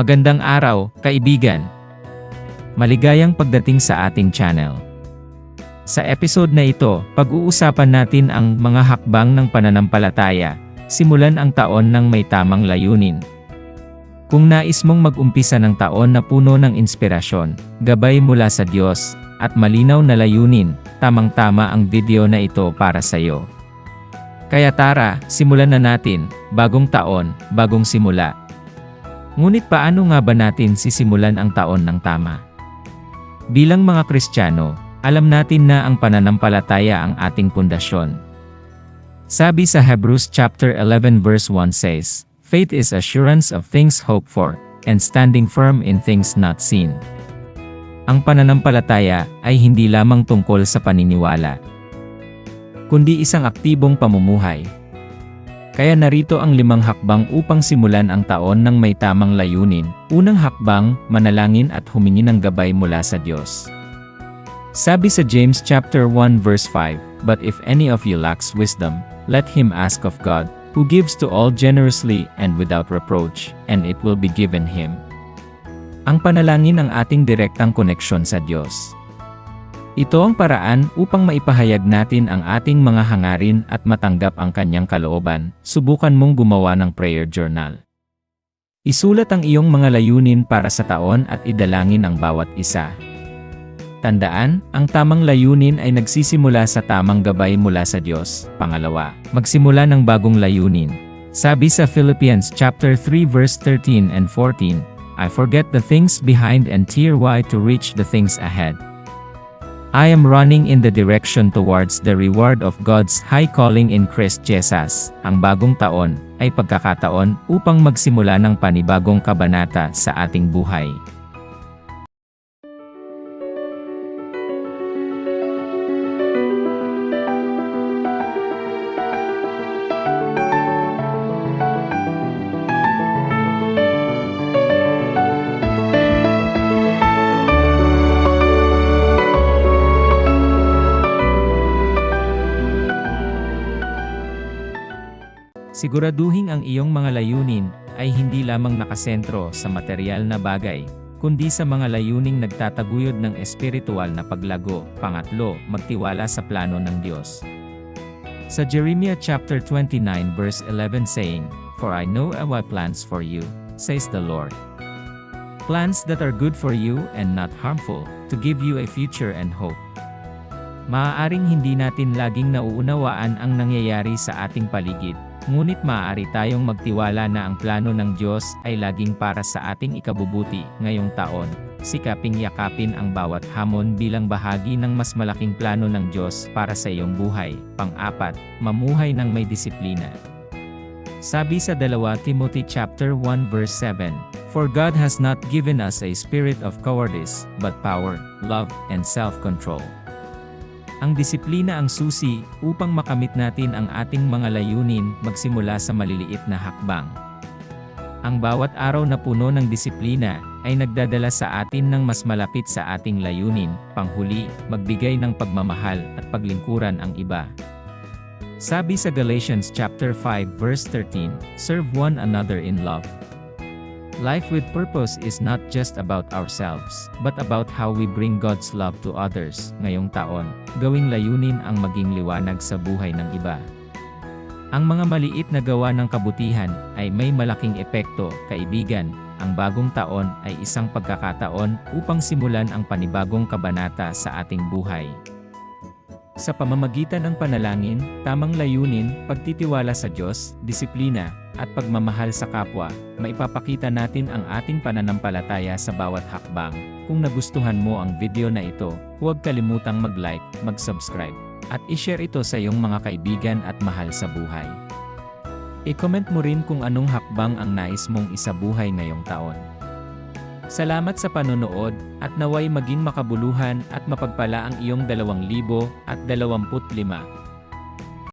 Magandang araw, kaibigan. Maligayang pagdating sa ating channel. Sa episode na ito, pag-uusapan natin ang mga hakbang ng pananampalataya, simulan ang taon ng may tamang layunin. Kung nais mong mag-umpisa ng taon na puno ng inspirasyon, gabay mula sa Diyos, at malinaw na layunin, tamang-tama ang video na ito para sa iyo. Kaya tara, simulan na natin, bagong taon, bagong simula. Ngunit paano nga ba natin sisimulan ang taon ng tama? Bilang mga Kristiyano, alam natin na ang pananampalataya ang ating pundasyon. Sabi sa Hebrews chapter 11 verse 1 says, Faith is assurance of things hoped for, and standing firm in things not seen. Ang pananampalataya ay hindi lamang tungkol sa paniniwala, kundi isang aktibong pamumuhay. Kaya narito ang limang hakbang upang simulan ang taon ng may tamang layunin. Unang hakbang, manalangin at humingi ng gabay mula sa Diyos. Sabi sa James chapter 1 verse 5, But if any of you lacks wisdom, let him ask of God, who gives to all generously and without reproach, and it will be given him. Ang panalangin ang ating direktang koneksyon sa Diyos. Ito ang paraan upang maipahayag natin ang ating mga hangarin at matanggap ang kanyang kalooban. Subukan mong gumawa ng prayer journal. Isulat ang iyong mga layunin para sa taon at idalangin ang bawat isa. Tandaan, ang tamang layunin ay nagsisimula sa tamang gabay mula sa Diyos. Pangalawa, magsimula ng bagong layunin. Sabi sa Philippians chapter 3 verse 13 and 14, I forget the things behind and tear wide to reach the things ahead. I am running in the direction towards the reward of God's high calling in Christ Jesus. Ang bagong taon ay pagkakataon upang magsimula ng panibagong kabanata sa ating buhay. Siguraduhin ang iyong mga layunin ay hindi lamang nakasentro sa material na bagay, kundi sa mga layuning nagtataguyod ng espiritual na paglago. Pangatlo, magtiwala sa plano ng Diyos. Sa Jeremiah chapter 29 verse 11 saying, For I know my plans for you, says the Lord. Plans that are good for you and not harmful, to give you a future and hope. Maaaring hindi natin laging nauunawaan ang nangyayari sa ating paligid, ngunit maaari tayong magtiwala na ang plano ng Diyos ay laging para sa ating ikabubuti ngayong taon. Sikaping yakapin ang bawat hamon bilang bahagi ng mas malaking plano ng Diyos para sa iyong buhay. Pang-apat, mamuhay ng may disiplina. Sabi sa 2 Timothy chapter 1 verse 7, For God has not given us a spirit of cowardice, but power, love, and self-control. Ang disiplina ang susi upang makamit natin ang ating mga layunin magsimula sa maliliit na hakbang. Ang bawat araw na puno ng disiplina ay nagdadala sa atin ng mas malapit sa ating layunin, panghuli, magbigay ng pagmamahal at paglingkuran ang iba. Sabi sa Galatians chapter 5 verse 13, Serve one another in love. Life with purpose is not just about ourselves, but about how we bring God's love to others. Ngayong taon, gawing layunin ang maging liwanag sa buhay ng iba. Ang mga maliit na gawa ng kabutihan ay may malaking epekto, kaibigan. Ang bagong taon ay isang pagkakataon upang simulan ang panibagong kabanata sa ating buhay. Sa pamamagitan ng panalangin, tamang layunin, pagtitiwala sa Diyos, disiplina, at pagmamahal sa kapwa, maipapakita natin ang ating pananampalataya sa bawat hakbang. Kung nagustuhan mo ang video na ito, huwag kalimutang mag-like, mag-subscribe, at i-share ito sa iyong mga kaibigan at mahal sa buhay. I-comment mo rin kung anong hakbang ang nais mong isabuhay ngayong taon. Salamat sa panonood, at naway maging makabuluhan at mapagpala ang iyong 2025.